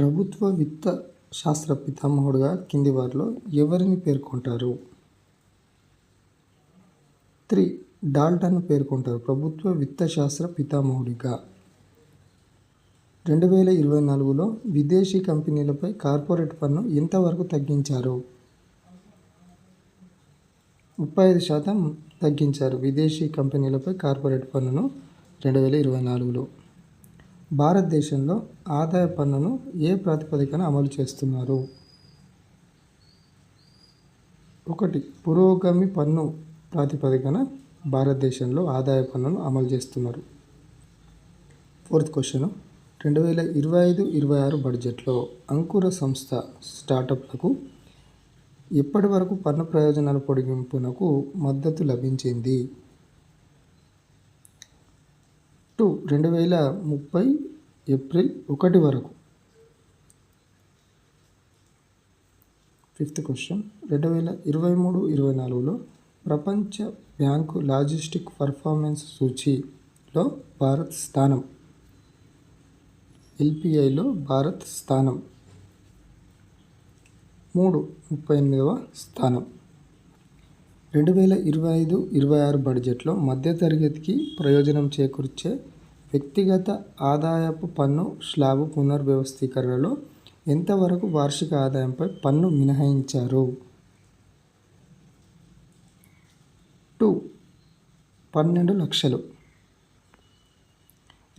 ప్రభుత్వ విత్త శాస్త్ర పితామహుడుగా కింది వారిలో ఎవరిని పేర్కొంటారు? త్రీ. డాల్టన్ను పేర్కొంటారు ప్రభుత్వ విత్త శాస్త్ర పితామహుడిగా. రెండు వేల ఇరవై నాలుగులో విదేశీ కంపెనీలపై కార్పొరేట్ పన్ను ఎంతవరకు తగ్గించారు? ముప్పై ఐదు శాతం తగ్గించారు విదేశీ కంపెనీలపై కార్పొరేట్ పన్నును రెండు వేల ఇరవై నాలుగులో. భారతదేశంలో ఆదాయ పన్నును ఏ ప్రాతిపదికన అమలు చేస్తున్నారు? ఒకటి పురోగమి పన్ను ప్రాతిపదికన భారతదేశంలో ఆదాయ పన్నును అమలు చేస్తున్నారు. ఫోర్త్ క్వశ్చన్ రెండు వేల ఇరవై ఐదు ఇరవై ఆరు బడ్జెట్లో అంకుర సంస్థ స్టార్టప్లకు ఇప్పటి వరకు పన్ను ప్రయోజనాల పొడిగింపునకు మద్దతు లభించింది? టూ రెండు వేల ముప్పై ఏప్రిల్ ఒకటి వరకు. Fifth question. రెండు వేల ఇరవై మూడు ఇరవై నాలుగులో ప్రపంచ బ్యాంకు లాజిస్టిక్ పర్ఫార్మెన్స్ సూచిలో భారత్ స్థానం. ఎల్పిఐలో భారత్ స్థానం. మూడు ముప్పై ఎనిమిదవ స్థానం. రెండు వేల ఇరవై ఐదు ఇరవై ఆరు బడ్జెట్లో మధ్యతరగతికి ప్రయోజనం చేకూర్చే వ్యక్తిగత ఆదాయపు పన్ను స్లాబు పునర్వ్యవస్థీకరణలో ఎంతవరకు వార్షిక ఆదాయంపై పన్ను మినహాయించారు? టూ. పన్నెండు లక్షలు.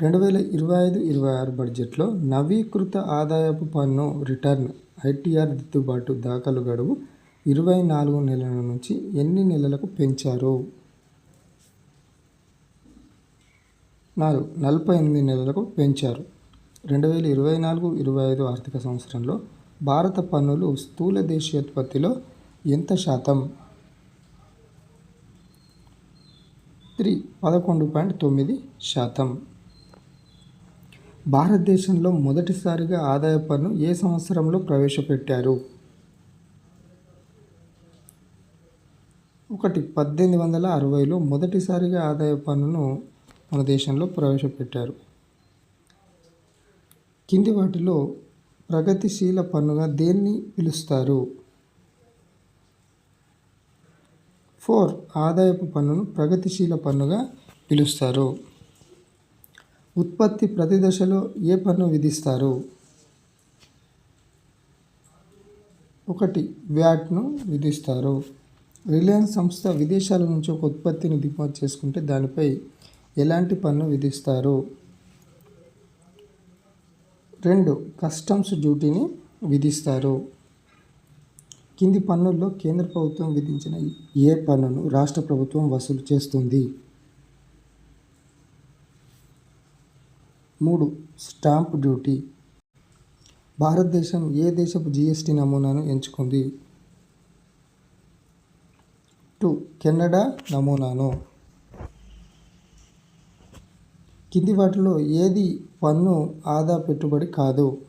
రెండు వేల ఇరవై ఐదు ఇరవై ఆరు బడ్జెట్లో నవీకృత ఆదాయపు పన్ను రిటర్న్ ఐటీఆర్ దిద్దుబాటు దాఖలు గడువు ఇరవై నాలుగు నెలల నుంచి ఎన్ని నెలలకు పెంచారు? నాలుగు నలభై ఎనిమిది నెలలకు పెంచారు. రెండు వేల ఇరవై నాలుగు ఇరవై ఐదు ఆర్థిక సంవత్సరంలో భారత పన్నులు స్థూల దేశీయోత్పత్తిలో ఎంత శాతం? త్రీ పదకొండు పాయింట్ తొమ్మిది శాతం. భారతదేశంలో మొదటిసారిగా ఆదాయ పన్ను ఏ సంవత్సరంలో ప్రవేశపెట్టారు? ఒకటి పద్దెనిమిది వందల అరవైలో మొదటిసారిగా ఆదాయ పన్నును మన దేశంలో ప్రవేశపెట్టారు. కింది వాటిలో ప్రగతిశీల పన్నుగా దేన్ని పిలుస్తారు? ఫోర్. ఆదాయపు పన్నును ప్రగతిశీల పన్నుగా పిలుస్తారు. ఉత్పత్తి ప్రతి దశలో ఏ పన్ను విధిస్తారు? ఒకటి వ్యాట్ను విధిస్తారు. రిలయన్స్ సంస్థ విదేశాల నుంచి ఒక ఉత్పత్తిని దిగుమతి చేసుకుంటే దానిపై ఎలాంటి పన్ను విధిస్తారు? రెండు కస్టమ్స్ డ్యూటీని విధిస్తారు. కింది పన్నుల్లో కేంద్ర ప్రభుత్వం విధించిన ఏ పన్నును రాష్ట్ర ప్రభుత్వం వసూలు చేస్తుంది? మూడు స్టాంప్ డ్యూటీ. భారతదేశం ఏ దేశపు జిఎస్టీ నమూనాను ఎంచుకుంది? టూ. కెనడా నమూనాను. కింది వాటిలో ఏది పన్ను ఆదా పెట్టుబడి కాదు?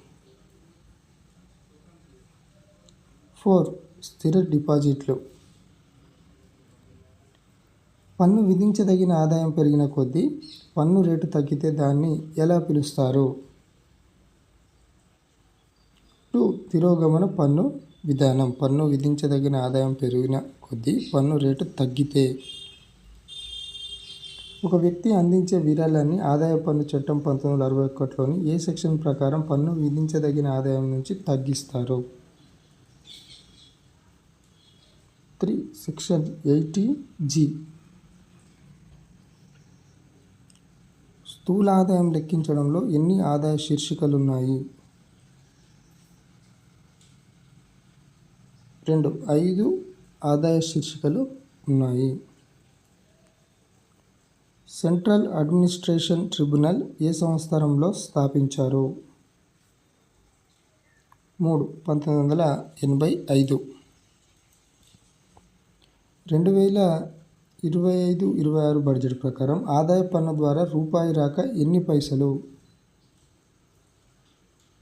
ఫోర్. స్థిర డిపాజిట్లు. పన్ను విధించదగిన ఆదాయం పెరిగిన కొద్దీ పన్ను రేటు తగ్గితే దాన్ని ఎలా పిలుస్తారు? టూ. తిరోగమన పన్ను విధానం. పన్ను విధించదగిన ఆదాయం పెరిగిన కొద్దీ పన్ను రేటు తగ్గితే ఒక వ్యక్తి అందించే విరాళాన్ని ఆదాయ పన్ను చట్టం పంతొమ్మిది వందల అరవై ఒకటిలోని ఏ సెక్షన్ ప్రకారం పన్ను విధించదగిన ఆదాయం నుంచి తగ్గిస్తారు? Three section eighty G. స్థూల ఆదాయం లెక్కించడంలో ఎన్ని ఆదాయ శీర్షికలు ఉన్నాయి రెండు ఐదు ఆదాయ శీర్షికలు ఉన్నాయి. సెంట్రల్ అడ్మినిస్ట్రేషన్ ట్రిబ్యునల్ ఏ సంవత్సరంలో స్థాపించారు? మూడు పంతొమ్మిది వందల ఎనభై ఐదు. రెండు వేల ఇరవై ఐదు ఇరవై ఆరు బడ్జెట్ ప్రకారం ఆదాయ పన్ను ద్వారా రూపాయి రాక ఎన్ని పైసలు?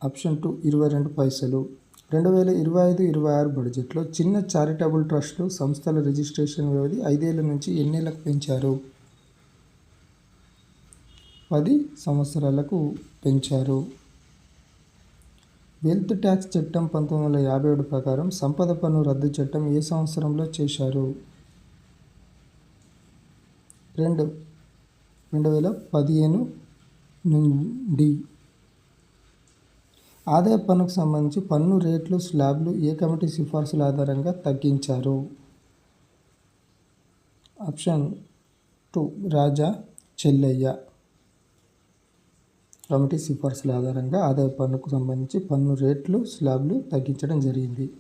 ఆప్షన్ టూ ఇరవై రెండు పైసలు. రెండు వేల ఇరవై ఐదు ఇరవై ఆరు బడ్జెట్లో చిన్న చారిటబుల్ ట్రస్టులు సంస్థల రిజిస్ట్రేషన్ వ్యవధి ఐదేళ్ళ నుంచి ఎన్నేళ్ళకు పెంచారు? పది సంవత్సరాలకు పెంచారు. వెల్త్ ట్యాక్స్ చట్టం పంతొమ్మిది వందల యాభై ఏడు ప్రకారం సంపద పన్ను రద్దు చట్టం ఏ సంవత్సరంలో చేశారు? రెండు రెండు వేల పదిహేను నుండి ఆదాయ పన్నుకు సంబంధించి పన్ను రేట్లు స్లాబ్లు ఏ కమిటీ సిఫార్సుల ఆధారంగా తగ్గించారు? Option two Raja Chelliah. Committee సిఫార్సుల ఆధారంగా ఆదాయ పన్నుకు సంబంధించి పన్ను రేట్లు స్లాబ్లు తగ్గించడం జరిగింది.